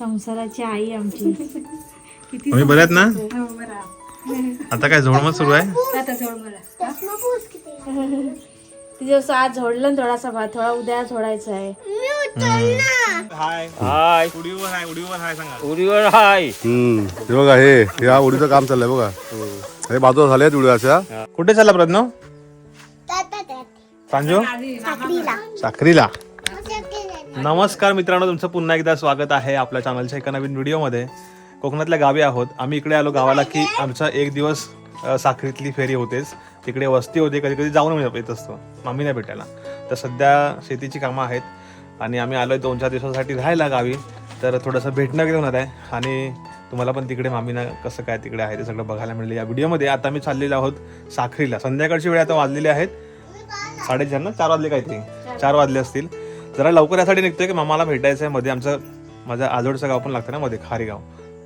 संसाराची आई आमची. किती तुम्ही बऱ्यात ना? हो, बरा. आता काय झोडमत सुरू आहे? आता मला तिथे आज झोडलं ना थोडासा भात थोडा उद्या झोडायचा आहे. हाय. हाय. उडीवर हाय उडीवर हाय सांगा. उडीवर हाय. हम्म. हे बघा हे या उडीचं काम चाललंय बघा. हे बाजूला झाले आहेत उडीच्या कुठे चालला प्रज्ञ? प्रांजू? साखरीला. नमस्कार मित्रांनो तुमचं पुन्हा एकदा स्वागत आहे आपल्या चॅनलच्या एका नवीन व्हिडिओमध्ये. कोकणातल्या गावी आहोत. आम्ही इकडे आलो गावाला की आमचा एक दिवस साखरीतली फेरी होतेच. तिकडे वस्ती होते कधी कधी जाऊन येत असतो. मामीला भेटायला. तर सध्या शेतीची कामं आहेत आणि आम्ही आलो दोन चार दिवसासाठी राहायला गावी. तर थोडंसं भेटणं वगैरे होणार आहे आणि तुम्हाला पण तिकडे मामीना कसं काय तिकडे आहे ते सगळं बघायला मिळेल या व्हिडिओमध्ये. आता मी चाललेलो आहोत साखरीला. संध्याकाळची वेळ आता वाजलेली आहेत. साडेचार ना? चार वाजले काहीतरी. चार वाजले असतील. जरा लवकर यासाठी निघतोय की मामाला भेटायचं आहे मध्ये आमचं माझं आजोडचं गाव पण लागतं ना मध्ये खारीगाव.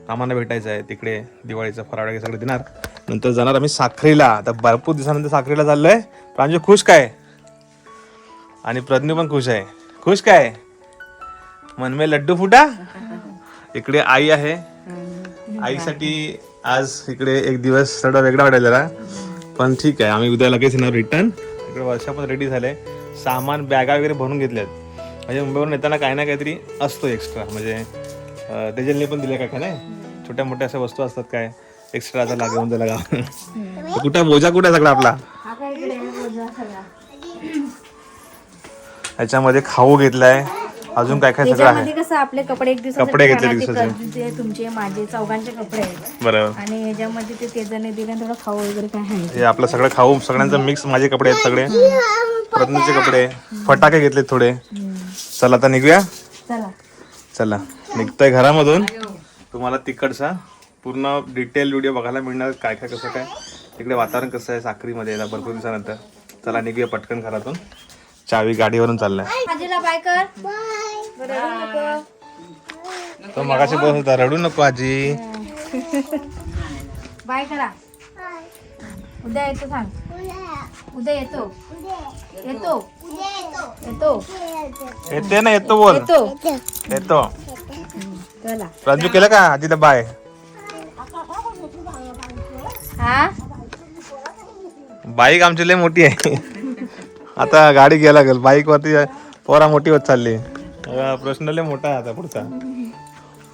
मामाला भेटायचं आहे तिकडे दिवाळीचं फराळ वगैरे सगळं देणार. नंतर जाणार आम्ही साखरीला. आता भरपूर दिवसानंतर साखरीला चाललोय. प्रांजू खुश काय? आणि प्रज्ञू पण खुश आहे. खुश काय? मनमे लड्डू फुटा? इकडे आई आहे. आईसाठी आज इकडे एक दिवस थोडा वेगळा वाटायला पण ठीक आहे आम्ही उद्या लगेच येणार रिटर्न इकडे वर्षा पण रेडी झाले सामान बॅगा वगैरे भरून घेतल्यात. म्हणजे मुंबईवरून येताना काही ना काहीतरी असतो एक्स्ट्रा म्हणजे तेजलने पण दिले काय नाही? छोट्या मोठ्या अशा वस्तू असतात काय? एक्स्ट्रा आता लागेल त्याला गाव कुठं? बोजा कुठे सगळा आपला? ह्याच्यामध्ये खाऊ घेतलाय. अजून काय काय सगळं आहे? त्याच्यामध्ये कसं आपले कपडे एक दिवसाचे कपडे घेतले दिवसाचे. तुमचे माझे चौघांचे कपडे आहेत. बरोबर. आणि ह्याच्यामध्ये ते तेजाने दिले थोडं खाऊ वगैरे काय आहे? हे आपलं सगळं खाऊ सगळ्यांचं मिक्स माझे कपडे आहेत सगळे. प्रज्ञाचे कपडे फटाके घेतले थोडे. चला आता निघूया? चला. चला. निघतोय घरामधून. तुम्हाला तिकडचा पूर्ण डिटेल व्हिडिओ बघायला मिळणार काय काय कसं काय. तिकडे वातावरण कसं आहे साखरीमध्ये आता भरपूर दिवसानंतर. चला निघूया पटकन घरातून. चावी गाडीवरून चाललाय. आजीला बाय कर. बरं, रडू नको. तो मगाशी बोलत होता रडू नको आजी. बाय करा. उद्या येतो सांग. उद्या येतो. येतो. येतो. येते ना येतो बोल. येतो. येतो. चला. राजू केलं का? आजीला बाय हा? बाईक आमची लय मोठी आहे. आता गाडी घ्यायला लागेल. बाईक वरती पोरा मोठी होत चालली. प्रश्न लय मोठा आहे आता पुढचा.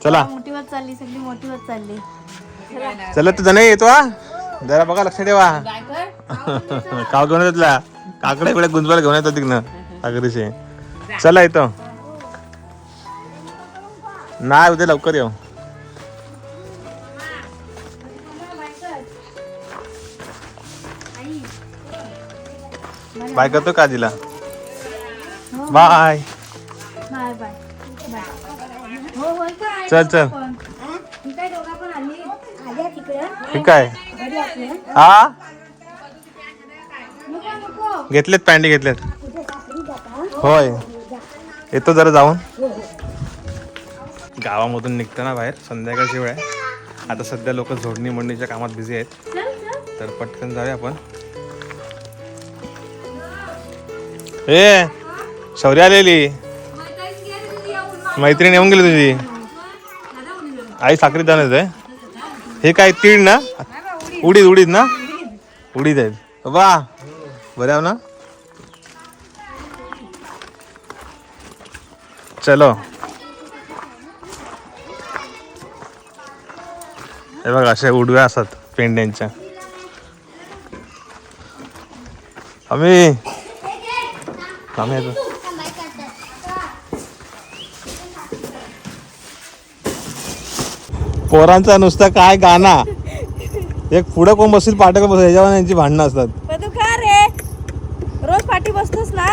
चला. मोठी होत चालली सगळी मोठी होत चालली. चला तुझा नाही येतो हा? जरा बघा लक्ष ठेवा. काव घेऊन येतो तुला काकडे इकडे गुंजवायला घेऊन येतो तिकडनं सागरीचे चला येतो. नाही उद्या लवकर येऊ. बाय करतो का आजीला? बाय. Bye bye. बाय. हो काय चल चल. पण. ही काय दोघा पण. आली. आल्या तिकडे. ठीक आहे. हा घेतलेत पॅन्टी घेतलेत. होय. येतो जरा जाऊन. गावामधून निघतो ना बाहेर. संध्याकाळची वेळ आहे. आता सध्या लोक झोडणी मोडणीच्या कामात बिझी आहेत. चल चल. तर पटकन जाऊया आपण. ए शौर्य आलेली. मैत्रीण येऊन गेली तुझी. आई साखरी जाण आहे. हे काय तीळ ना? उडीद उडीद ना? उडीद आहेत वा बरं ना? चलो. हे बघा अशा उडव्या असतात पेंड्यांच्या. आम्ही येतो पोरांचा नुसता काय गाणा? एक पुढे कोण बसतील पाठक बस ह्याच्यावर यांची भांडणं असतात. पण तू का रे. रोज पाठी बसतोस ना?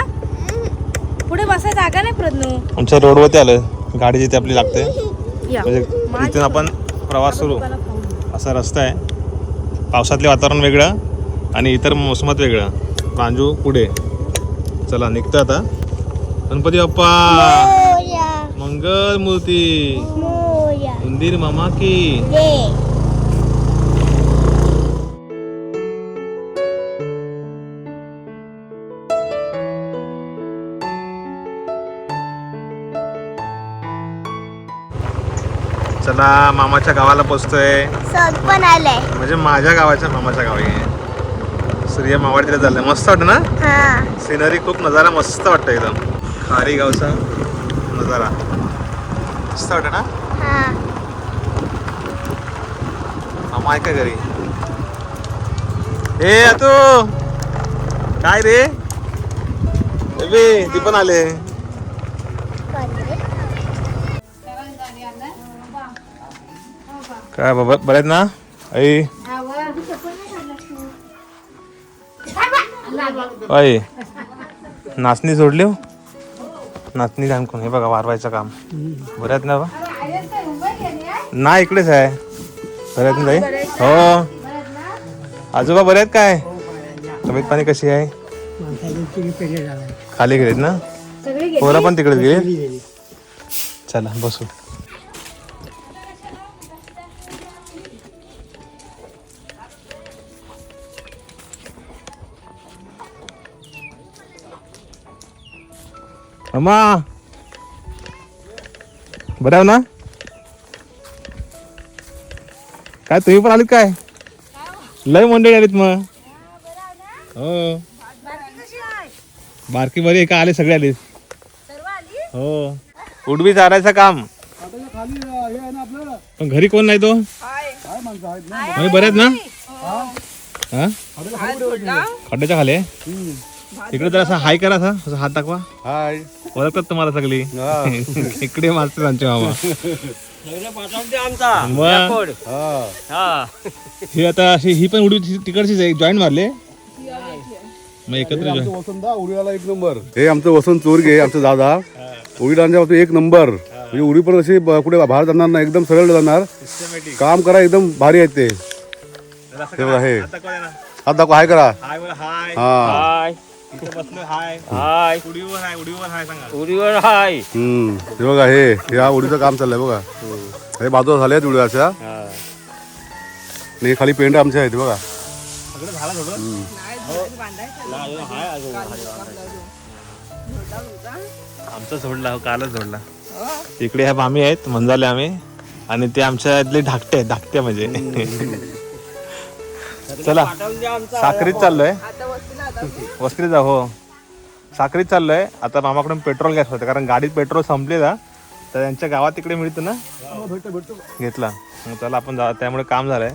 पुढे बसायला जागा नाही प्रज्ञू आमच्या रोडवरती आलं गाडी जिथे आपली लागते. म्हणजे इथून आपण प्रवास सुरू. असा रस्ता आहे. पावसातले वातावरण वेगळं आणि इतर मोसमात वेगळं. प्रांजू पुढे. चला निघतो आता. गणपती बाप्पा! मंगल मूर्ती उंदीर मामा की. चला मामाच्या गावाला पोचतोय. पण आलंय. म्हणजे माझ्या गावाच्या मामाच्या गावी. सूर्य मावळतीला चाललंय. मस्त वाटतं ना? सिनरी खूप नजारा मस्त वाटतं एकदम. खारी गावचा नजारा. मस्त वाटतं ना? हा. मामा आहे का घरी? ए तू काय रे? ती पण आले. काय बाबा बरेच ना? आई. अय नाचणी सोडली हो. नाचणी जाणकून कोण? हे बघा वारवायचं काम. बरं आहेत ना बा? ना इकडेच आहे. बऱ्यात आहेत ना हो. आजोबा बरे आहेत काय? तब्येत पाणी कशी आहे? खाली गेलेत ना? पोरं पण तिकडेच गेले चला बसू. अम्मा बरं आहे ना काय तुम्ही पण आलीत काय लय मंडळी आलीत मग हो बारकी बरी आहे का आले सगळे आले हो उडबी चारायचं काम पण घरी कोण नाही तो म्हणजे बरे आहेत ना हा खड्ड्याच्या खाली? इकडे जर असा हाय करा असा असा हात दाखवा हाय ओळखतात तुम्हाला सगळी? इकडे मारतात आमचे मामा. मग? हा. ही. आता अशी ही पण उडी तिकडचीच आहे जॉईन मारले? मग एकत्र join. वसंत उडीला एक नंबर हे आमचं वसंत चोरगे आमचं दादा. उडीडांच्या बाबतीत एक नंबर म्हणजे उडी पण अशी ब- कुठे बाहेर जाणार नाही एकदम सरळ जाणार. काम करा एकदम भारी आहेत ते. हे बघा हे. हात दाखवा हाय करा. हाय बोला हाय. हा. हाय. हाय. उडीवर हाय उडीवर हाय सांगा. उरीवर हाय. हम्म. हे बघा हे या उडीचं काम चाललंय बघा. हे बाजूला झाले आहेत उडीच्या आणि हे खाली पेंड आमचे आहेत हे बघा. सगळं झालं थोडं? आमचा सोडला हो कालच सोडला इकडे ह्या मामी आहेत मंजाले आम्ही. आणि ते आमच्या इथले धाकटे आहेत धाकटे म्हणजे. चला साखरीत चाललोय. वस्त्री जा हो. साखरीत चाललोय. आता मामाकडून पेट्रोल गॅस होतं कारण गाडीत पेट्रोल संपले ना तर त्यांच्या गावात तिकडे मिळतं ना? घेतला. मग चला आपण जा त्यामुळे काम झालंय.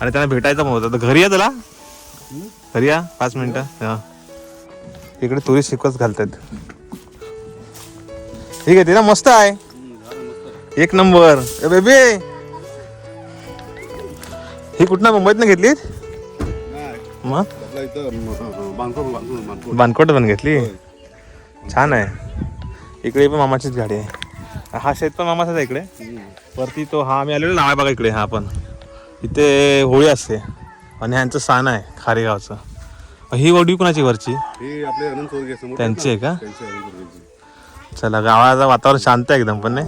आणि त्यांना भेटायचं पण होतं. तर घरी या त्याला घरी या पाच मिनिटं. हा. इकडे तुरी शिकवत घालतात. ठीक आहे ते ना मस्त आहे. एक नंबर. बेबी ही कुठनं मुंबईत घेतली मग. बानकोट पण घेतली? छान आहे. इकडे पण मामाचीच गाडी आहे. हा शेत पण मामाचाच आहे इकडे. वरती तो हा आम्ही आलेलो नाव बघा इकडे हा पण. इथे होळी असते. आणि ह्यांचं स्थान आहे खारेगावचं. ही वडी कुणाची वरची? हे त्यांची आहे का. चला गावाचं वातावरण शांत आहे एकदम पण नाही?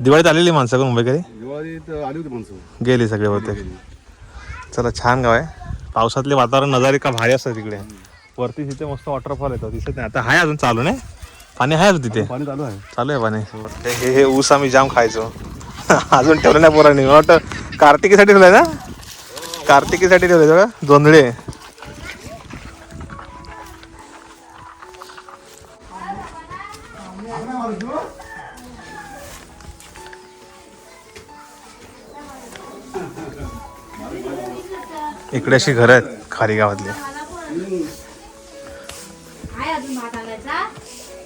दिवाळीत आलेली माणसं का मुंबईकडे दिवाळीत आली होती माणसं. गेली सगळे होते चला छान गाव आहे. पावसातले वातावरण नजारे का भारी असतात तिकडे. वरती तिथे मस्त वॉटरफॉल येतो दिसत नाही. आता आहे अजून चालू नाही? पाणी आहे तिथे? पाणी चालू आहे. चालू आहे पाणी. हे हे ऊस आम्ही जाम खायचो. अजून ठेवलं नाही पोरांनी. मला वाटतं कार्तिकीसाठी ठेवलंय ना? कार्तिकीसाठी ठेवलंय बघा जोंधळे. इकडे अशी घरं आहेत खारी गावातली.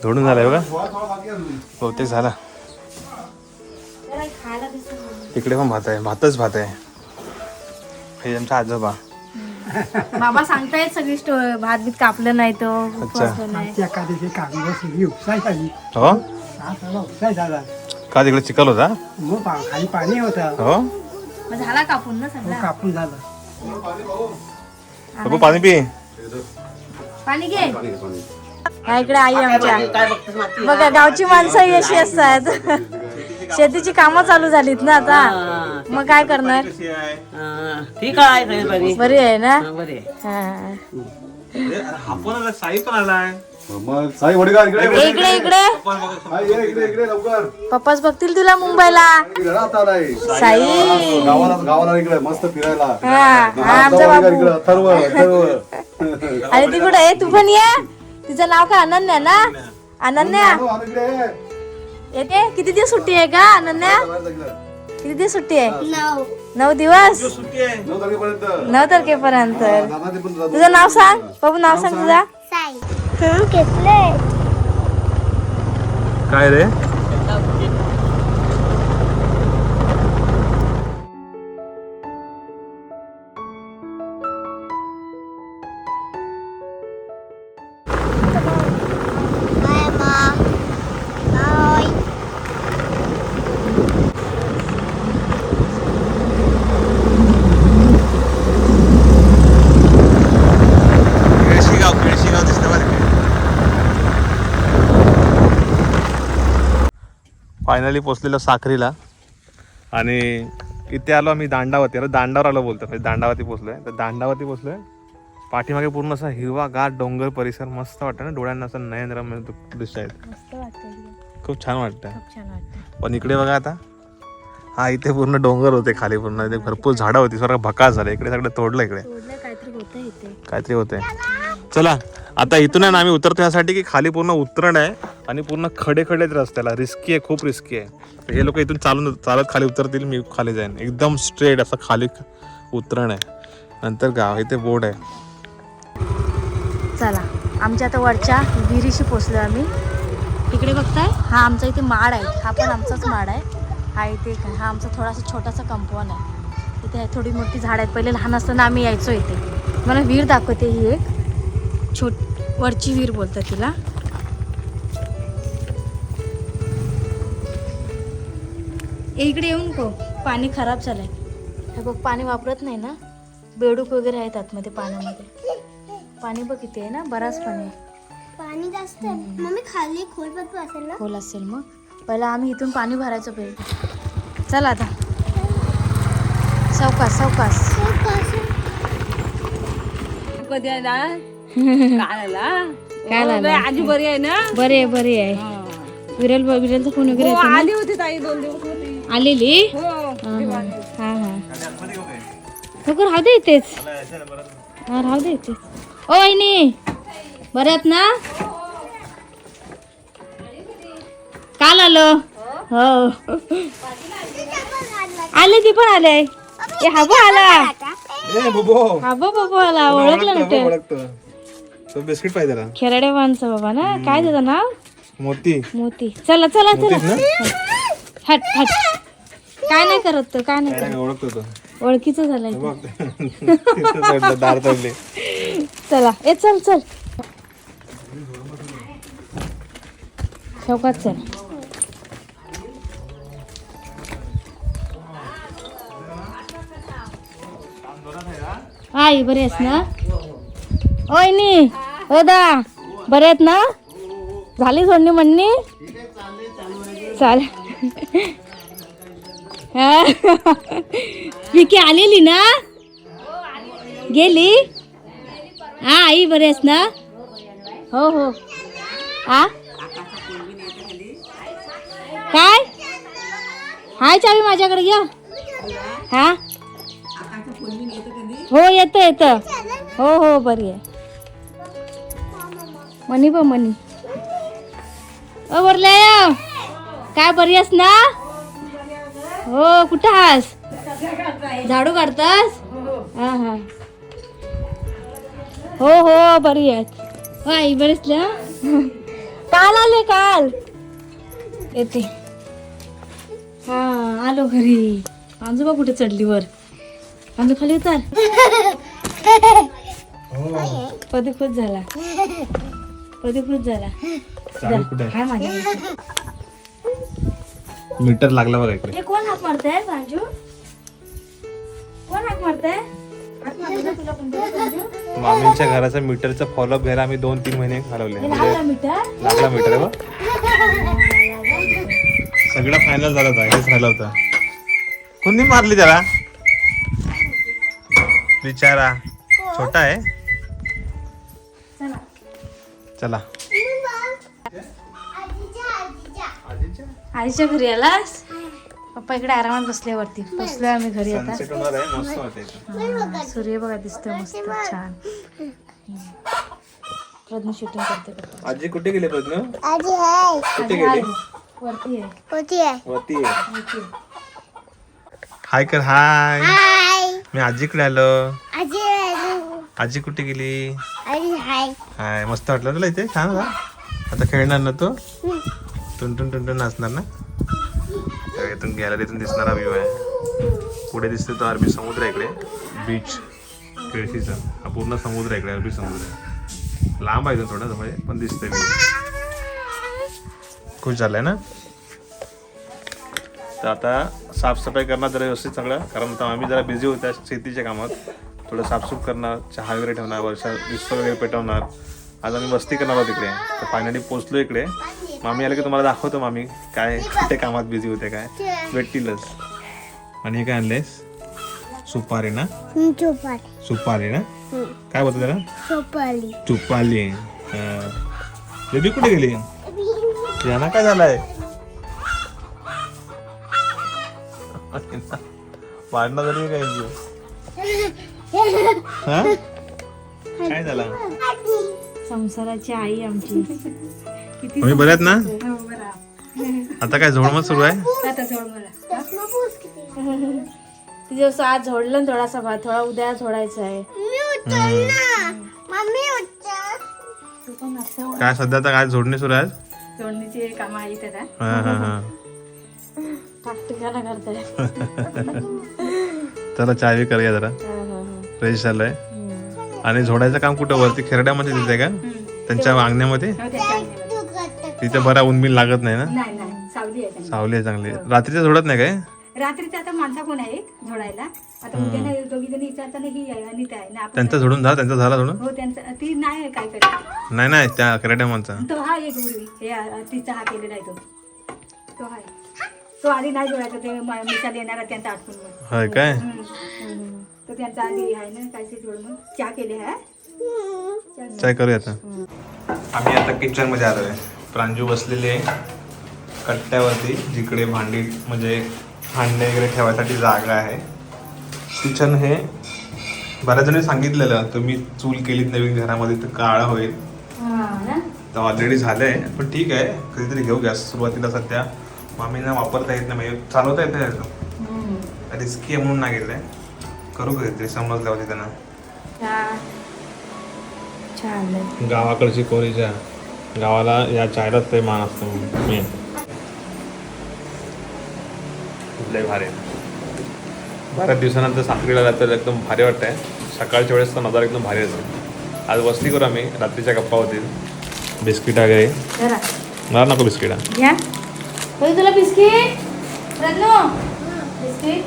धोडून झालंय बघा. बहुतेक झाला. इकडे पण भात आहे भातच भात आहे. हे आमचा आजोबा. बाबा सांगतायत सगळी भात बीत कापलं नाही तो हो? का तिकडे चिखल होता? खाली पाणी होतं. हो? झाला कापून ना कापून झालं. बाबू पाणी पी. पाणी घे. इकडे आई आमच्या. बघा गावची माणसं अशी असतात. शेतीची कामं चालू झालीत ना आता. मग काय करणार? हा, ठीक आहे बरी आहे ना? हा, बरी. हा. आपण साई पण आलाय. मग साई इकडे इकडे इकडे साई, ये इकडे इकडे लवकर. पप्पाच बघतील तुला मुंबईला. इकडे आलाय. साई. गावाला गावाला इकडे मस्त फिरायला. हा हा आमचा वडील बाबू. इकडे अथर्व अथर्व अरे ती कुठे आहे? तू पण ये. तिचं नाव काय? अनन्या ना? अनन्या? आलो, आलो इकडे. ये. येते? किती दिवस सुट्टी आहे का अनन्या? बाहेर जा इकडे. किती दिवस सुट्टी आहे? नऊ. दिवस? नऊ तारखेपर्यंत. नऊ तारखेपर्यंत. दादा ते पण जातो. तुझं नाव सांग. बाबू नाव सांग तुझा. काय रे? फायनली पोचलेलो साखरीला. आणि इथे आलो आम्ही दांडावती. आता दांडावर आलो बोलतो म्हणजे दांडावती पोचलोय. तर दांडावती पोचलोय. पाठीमागे पूर्ण असा हिरवा गाठ डोंगर परिसर. मस्त वाटतं ना? डोळ्यांना असं नयनरम्य दृश्य आहेत. खूप छान वाटतं. पण इकडे बघा आता. हा इथे पूर्ण डोंगर होते खाली. पूर्ण इथे भरपूर झाडं होती. सगळं भकास झालं. इकडे सगळं तोडलं इकडे. काहीतरी होतंय. चला आता इथून आहे ना आम्ही उतरतो यासाठी की खाली पूर्ण उतरण आहे आणि पूर्ण खडे खडे रस्त्याला. रिस्की आहे खूप रिस्की आहे. तर हे लोक इथून चालून चालत खाली उतरतील मी खाली जाईन. एकदम स्ट्रेट असं खाली उतरण आहे. नंतर गाव इथे बोर्ड आहे. चला आमच्या आता वरच्या विहिरीशी पोचलो आम्ही. इकडे बघताय? हा आमचा इथे माड आहे. हा पण आमचाच माड आहे. हा इथे. हा आमचा थोडासा छोटासा कंपाऊंड आहे. इथे थोडी मोठी झाड आहेत. पहिले लहान असताना आम्ही यायचो इथे. मला विहीर दाखवते ही एक. छोट वरची विहीर बोलतात तिला. इकडे येऊन नको पाणी खराब झालंय. हे बघ पाणी वापरत नाही ना? बेडूक वगैरे आहेत आतमध्ये पाण्यामध्ये. पाणी बघ किती आहे ना? बराच पाणी आहे. पाणी जास्त मम्मी खाली खोल असेल ना? खोल असेल मग. पहिला आम्ही इथून पाणी भरायचं पहिले. चला आता. सावकाश सावकाश. कधी आहे ना काय आला. काय झालं आजी बरी आहे ना? बरे आहे बरे आहे. विरल विरलचा फोन वगैरे? आली होती ताई दोन दिवस होती. आलेली? हो हा हा. नको राहू दे इथेच. हा राहू दे इथेच. ओ वहिनी बरे आहेत ना? काल आलो. हो. आले ती पण आले. ए हाबो आला. ए बबो. हाबो बाबो आला. ओळखलं ना ते. ओळखतो. तो बिस्किट पाहिजे त्याला. खेराडे माणसं बाबा ना? काय त्याचं नाव? मोती. मोती. चला चला चला. हट हट. काय नाही करत तो काय नाही नाही, ओळखतो तो. करत ओळखीचं झालंय दार चढले चला ए चल चल. शौकात चल? आई बरी आहेस ना? ओयनी ओ दा बरे आहेत ना? झाली सोडणी म्हणणी? चाल हा. विकी आलेली ना? गेली? हा आई बरी आहेस ना? हो हो. आ? काय? हाय चावी माझ्याकडे घ्या. हा? हो येतं येतं. हो हो बरी आहे. मनी ब मनी. ओ बरले काय बरी आहेस ना? हो कुठं हास झाडू काढतास? हा हा. हो हो बरी आहेत हो आई बरीच काल आले काल. येते. हा आलो घरी. आजोबा कुठे चढली वर? आमचं खाली उतार. कधी खुश झाला. कधी खुश झाला. चावी कुठे? आहे? हाय माझ्या मीटर लागला बघा इकडे. हे कोण हाक मारतंय प्रांजू कोण हाक मारतंय? हाक मारतंय तुला कोणतरी, प्रांजू? मामींच्या घराचं मीटरचं फॉलोअप घ्यायला आम्ही दोन तीन महिने घालवले. हे म्हणजे लागला मीटर? लागला मीटर आहे बघ सगळं फायनल झालं होतं हेच राहिलं होतं. कोणी मारली त्याला? बिचारा छोटा आहे. चला. आईच्या घरी आलास? पप्पा इकडे आरामात बसले वरती. बसले आम्ही घरी आता. सूर्य बघा दिसतोय मस्त छान. प्रज्ञ शूटिंग करते आजी कुठे गेले प्रज्ञ? आजी कुठे गेले? वरती आहे. वरती आहे. हाय कर हाय. मी आजीकडे आलो. आजी. आजी कुठे गेली? आजी हाय. हाय मस्त वाटलं तुला इथे? छान का आता खेळणार ना तो? टुनटुन टुनटुन नाचणार ना? तर इथून गॅलरीतून दिसणारा व्ह्यू आहे पुढे दिसते तो अरबी समुद्र आहे इकडे. बीच केळशीचा हा पूर्ण समुद्र आहे इकडे अरबी समुद्र. लांब आहे इथून थोडं म्हणजे पण दिसतंय खुश झालंय ना? तर आता साफसफाई करणार जरा व्यवस्थित चांगलं कारण आता आम्ही जरा बिझी होत्या शेतीच्या कामात. थोडं साफसूफ करणार चहा वगैरे ठेवणार वर्षा विस्तर वगैरे पेटवणार. आज आम्ही मस्ती करणार आहोत इकडे. तर फायनली पोचलो इकडे. मामी आले की तुम्हाला दाखवतो मामी काय कुठे कामात बिझी होते काय. भेटतीलच. आणि हे काय आणलेस सुपारी ना? सुपारी ना? काय बोलतो त्याला? चोपाली. चुपाली बेबी कुठे गेली? यांना काय झालंय? वाढणं झाली काय हा? काय झाला? संसाराची आई आमची. तुम्ही बऱ्यात ना? आता काय झोडमत सुरू आहे? आता सोड मला. तिथे असं आज झोडलं ना थोडासा भात थोडा उद्या झोडायचा आहे. काय सध्या आता काय झोडणी सुरू आहे? जोडणीची कामं हा हा हा. टाकटिकाला करताय चला चाय बी करूया जरा. फ्रेश झालंय आणि झोडायचं काम कुठं? वरती खेरड्यामध्ये तिथे का? त्यांच्या वांगण्यामध्ये? हो. तिथे बरा उनबिन लागत नाही ना? सावली आहे चांगली रात्रीचं झोडत नाही काय? रात्रीचं आता माणसा कोण आहे झोडायला? आता उद्या दोघी जणी ही त्यांचा झोडून झाला त्यांचा झाला झोडून. हो त्यांचं ती नाही काय करत नाही नाही त्या खेरड्या माणसा. तो हा एक उडवी हे तिचा हा केलेला आहे तो. तो आहे. तो आधी नाही जोडायचा ते म- मिसाल येणार आहे त्यांचा मग होय काय? तो त्यांचा आधी आहे ना काय ते जोड मग चहा केले हा? चाय करूया आता. आम्ही आता किचनमध्ये आलोय. प्रांजू बसलेली आहे कट्ट्यावरती जिकडे भांडी म्हणजे भांडे वगैरे ठेवायसाठी जागा आहे. किचन हे बऱ्याच जणी सांगितलेलं तुम्ही चूल केलीत नवीन घरामध्ये तर काळा होईल. तर ऑलरेडी झालंय पण ठीक आहे. कधीतरी घेऊ गॅस सुरुवातीला सध्या. मामींना वापरता येत नाही म्हणजे चालवता येत नाही रिस्की आहे म्हणून नाही घेतलंय. करू कधीतरी समजल्यावरती त्यांना. छान आहे. गावाकडची कोरीच्या गावाला या चायलाच ते मान असतो मेन लय भारी आहे. बऱ्याच दिवसानंतर साखरीला जातं एकदम भारी वाटतंय. सकाळच्या वेळेस तर नजारा एकदम भारी असतो आज वस्ती करू आम्ही रात्रीच्या गप्पा होतील. बिस्किट वगैरे. जरा मला नको बिस्किट. होय तुला बिस्किट? रत्नो बिस्किट?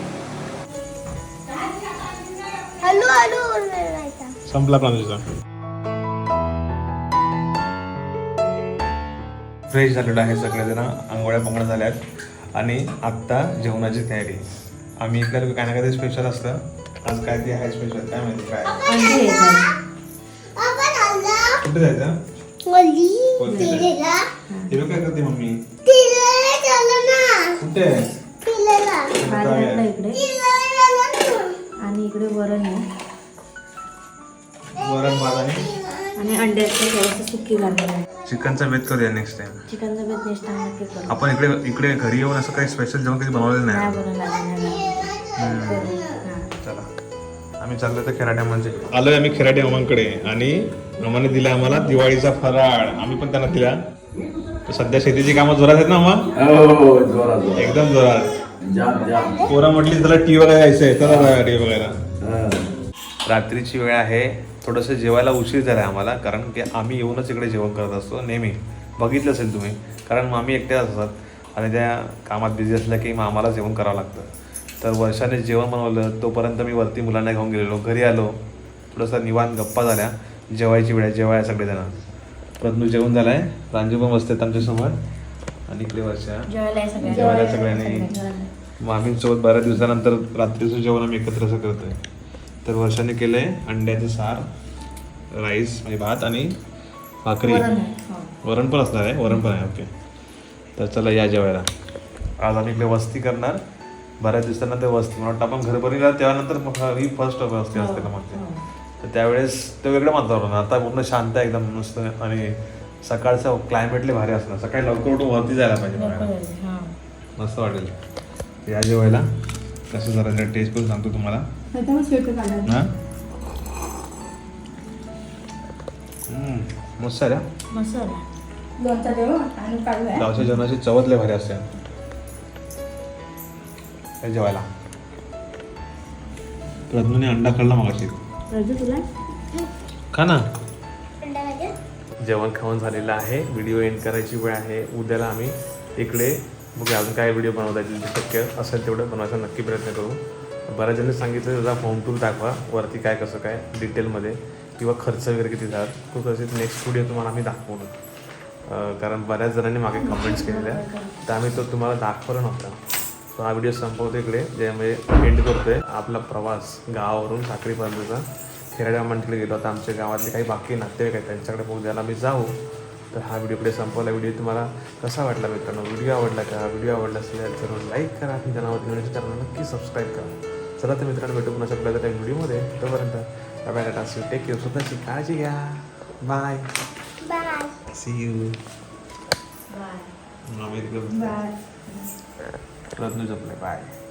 हॅलो हॅलो संपला प्रांजूचा फ्रेश झालेलं आहे सगळेजण आंघोळ्या पंगड्या झाल्या आहेत आणि आत्ता जेवणाची तयारी. आम्ही इकडे लोकं काय ना काय स्पेशल असतं. आज काय ते आहे स्पेशल काय माहिती काय. कुठे जायचं? हे लोक काय करते मम्मी. कुठे भात घातला इकडे. आणि इकडे वरण आहे. वरण भात आणि? आणि अंड्याचं थोडंसं सुकी आहे. चिकनचा बेत करूया नेक्स्ट टाइम चिकनचा बेत नेक्स्ट टाइम नक्की करू. आपण इकडे इकडे घरी येऊन असं काही स्पेशल जेवण कधी बनवलेलं नाही. नाही बनवलं नाही हम्म. चला. आम्ही चाललो तर खेराड्या म्हणजे आलोय आम्ही खेराडे मामांकडे. आणि मामाने दिला आम्हाला दिवाळीचा फराळ. आम्ही पण त्यांना दिला. सध्या शेतीची कामं जोरात आहेत ना मामा एकदम जोरात. पोरा म्हटली त्याला टी वगैरे यायचंय चला टी वगैरे रात्रीची वेळ आहे. थोडंसं जेवायला उशीर झाला आहे आम्हाला कारण की आम्ही येऊनच इकडे जेवण करत असतो नेहमी. बघितलं असेल तुम्ही कारण मामी एकट्याच असतात आणि त्या कामात बिझी असल्या की मग आम्हाला जेवण करावं लागतं. तर वर्षाने जेवण बनवलं तोपर्यंत मी वरती मुलांना घेऊन गेलेलो घरी आलो. थोडंसं निवांत गप्पा झाल्या. जेवायची वेळ आहे जेवाय सगळेजण. प्रज्ञू जेवण झालाय. रांजू पण बसतात आमच्यासमोर आणि इकडे वर्षा. जेवायला सगळ्यांना. मामींसोबत बऱ्याच दिवसानंतर रात्रीचं जेवण आम्ही एकत्र असं करतोय. तर वर्षाने केलंय अंड्याचे सार राईस म्हणजे भात आणि भाकरी. वरण हो. वरण पण असणार आहे. वरण पण आहे. ओके. तर चला या जेवायला. आज आम्ही इकडे वस्ती करणार. बऱ्याच दिवसानंतर वस्ती. मला वाटतं आपण घर बनवला त्यानंतर मग ही फर्स्ट वस्ती असते ना मग ते. तर त्यावेळेस ते वेगळं वातावरण आता पूर्ण शांत आहे एकदम नुसतं आणि सकाळचं क्लायमेटले भारी असणार. सकाळी लवकर उठून वरती जायला पाहिजे बघायला. हां. मस्त वाटेल. या जेवायला. कसं जरा टेस्ट करून सांगतो तुम्हाला. हा? मस्त आहे गावच्या जेवणाची चवच लय भारी असते. हे जेवायला. प्रज्ञूने अंडा खाल्ला मगाशी. रजू तुला? खा ना. जेवण खाऊन झालेलं आहे. व्हिडिओ एंड करायची वेळ आहे. उद्याला आम्ही इकडे बघूया अजून काय व्हिडिओ बनवता शक्य असेल तेवढं बनवायचा नक्की प्रयत्न करू. बऱ्याच जणांनी सांगितलं जरा होम टूर दाखवा. वरती काय कसं काय डिटेलमध्ये किंवा खर्च वगैरे किती झाला. तो कदाचित नेक्स्ट व्हिडिओ तुम्हाला आम्ही दाखवू. कारण बऱ्याच जणांनी मागे कमेंट्स केलेल्या. तर आम्ही तो तुम्हाला दाखवला नव्हता. तो हा व्हिडिओ संपवतो इकडे ज्यामुळे एंड करतोय. आपला प्रवास गावावरून साखरीपर्यंतचा. खेराड्या मंडळी गेलो आता आमच्या गावातले काही बाकी नातेवाईक आहेत त्यांच्याकडे उद्याला आम्ही जाऊ तर हा व्हिडिओ इकडे संपवला. व्हिडिओ तुम्हाला कसा वाटला मित्रांनो? व्हिडिओ आवडला का? व्हिडिओ आवडला असेल तर लाईक करा तुमच्या नावात चॅनल नक्की सबस्क्राईब करा. चला तर मित्रांनो भेटू पुन्हा आपल्या त्या व्हिडिओमध्ये तोपर्यंत bye tata see take care स्वतःची काळजी घ्या. Bye bye see you bye Pradnyu जपले. बाय.